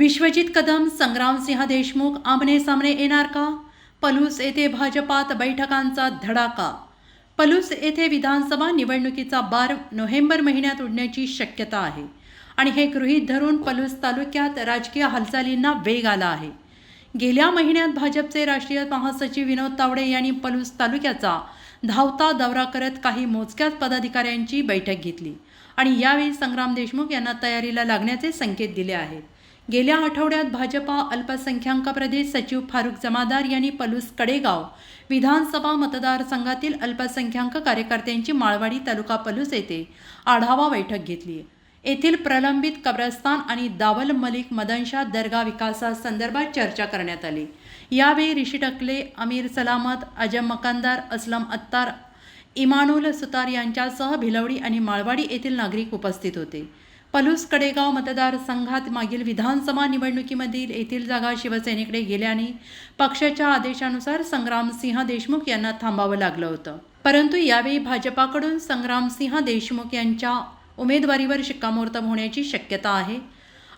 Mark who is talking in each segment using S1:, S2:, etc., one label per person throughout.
S1: विश्वजित कदम संग्रामसिंह देशमुख आमने सामने येणार का? पलूस येथे भाजपात बैठकांचा धडाका. पलूस येथे विधानसभा निवडणुकीचा बार नोव्हेंबर महिन्यात उडण्याची शक्यता आहे. आणि हे गृहीत धरून पलूस तालुक्यात राजकीय हालचालींना वेग आला आहे. गेल्या महिन्यात भाजपचे राष्ट्रीय महासचिव विनोद तावडे यांनी पलूस तालुक्याचा धावता दौरा करत काही मोजक्याच पदाधिकाऱ्यांची बैठक घेतली. आणि यावेळी संग्राम देशमुख यांना तयारीला लागण्याचे संकेत दिले आहेत. गेल्या आठवड्यात भाजपा अल्पसंख्याक प्रदेश सचिव फारुख जमादार यांनी पलूस कडेगाव विधानसभा मतदारसंघातील अल्पसंख्याक कार्यकर्त्यांची माळवाडी तालुका पलूस येथे आढावा बैठक घेतली. येथील प्रलंबित कब्रस्तान आणि दावल मलिक मदनशाह दर्गा विकासासंदर्भात चर्चा करण्यात आली. यावेळी ऋषी टकले अमीर सलामत अजम मकानदार असलम अत्तार इमानुल सुतार यांच्यासह भिलवडी आणि माळवाडी येथील नागरिक उपस्थित होते. पलूस कडेगाव मतदारसंघात मागील विधानसभा निवडणुकीमधील येथील जागा शिवसेनेकडे गेल्याने पक्षाच्या आदेशानुसार संग्रामसिंह देशमुख यांना थांबावं लागलं होतं. परंतु यावेळी भाजपाकडून संग्रामसिंह देशमुख यांच्या उमेदवारीवर शिक्कामोर्तब होण्याची शक्यता आहे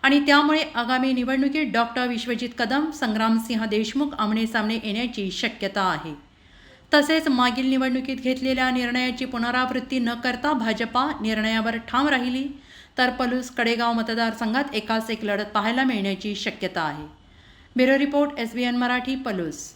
S1: आणि त्यामुळे आगामी निवडणुकीत डॉक्टर विश्वजित कदम संग्रामसिंह देशमुख आमने सामने येण्याची शक्यता आहे. तसेच मागील निवडणुकीत घेतलेल्या निर्णयाची पुनरावृत्ती न करता भाजपा निर्णयावर ठाम राहिली. तर पलूस कडेगाव मतदारसंघात एकास एक लढत पाहायला मिळण्याची शक्यता आहे. Bureau report S B N Marathi Palus.